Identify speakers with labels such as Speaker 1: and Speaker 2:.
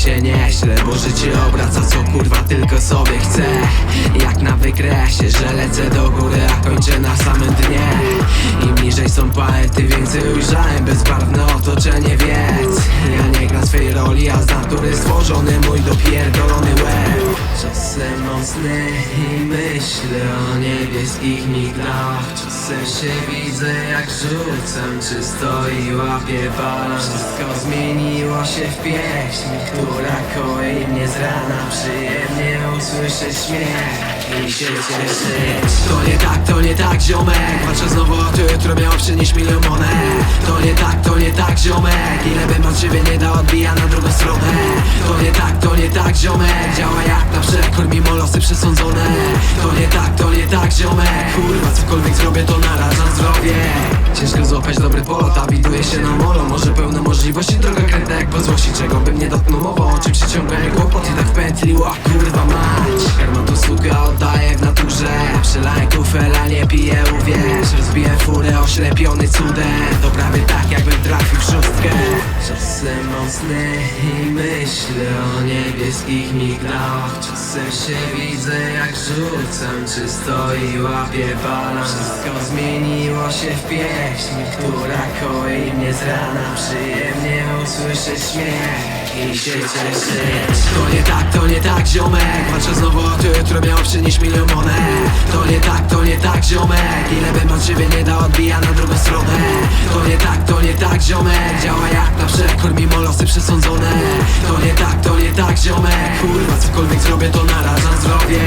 Speaker 1: się nieźle Bo życie obraca co kurwa tylko sobie chcę Jak na wykresie, że lecę do góry A kończę na samym dnie niżej są paety, więcej ujrzałem Bezbarwne otoczenie, wiedz Ja nie gram swej roli, a z natury stworzony mój dopierdolony łeb. Czasem mocny i myślę o niebieskich miglach. Czasem się widzę jak rzucam czysto i łapię balon Wszystko zmieniło się w pieśń, która koi mnie z rana. Przyjemnie usłyszeć śmiech i się cieszyć. To nie tak, to nie tak ziomek. Patrzę miało przynieść milion monet To nie tak, to nie tak ziomek. Ile bym od ciebie nie dał, odbija na drugą stronę. To nie tak, to nie tak ziomek. Działa jak na przekór, mimo losy przesądzone. To nie tak, to nie tak ziomek. Kurwa, cokolwiek zrobię, to narażam zdrowie. Ciężko złapać dobry polot, a widuje się na molo. Może pełne możliwości, droga kręta jak po złości. Czego bym nie dotknął mową, o czym przyciągają kłopot I tak w pętli, ła kurwa mać Przelałem kufel, a nie piję, uwierz. Rozbiję furę, oślepiony cudem Mocny i myślę o niebieskich miglach. Czasem się widzę jak rzucam czysto i łapię balon Wszystko zmieniło się w pieśń, która koi mnie z rana. Przyjemnie usłyszeć śmiech i się cieszyć To nie tak, to nie tak ziomek. Patrzę znowu, a to jutro miało przynieść milion monet. To nie tak, to nie tak ziomek. Ile bym od ciebie nie dał, odbija na drugą stronę. To nie tak, to nie tak ziomek. Działa jak na przekór, mimo losy przesądzone. To nie tak, to nie tak ziomek. Kurwa, cokolwiek zrobię, to narażam zdrowie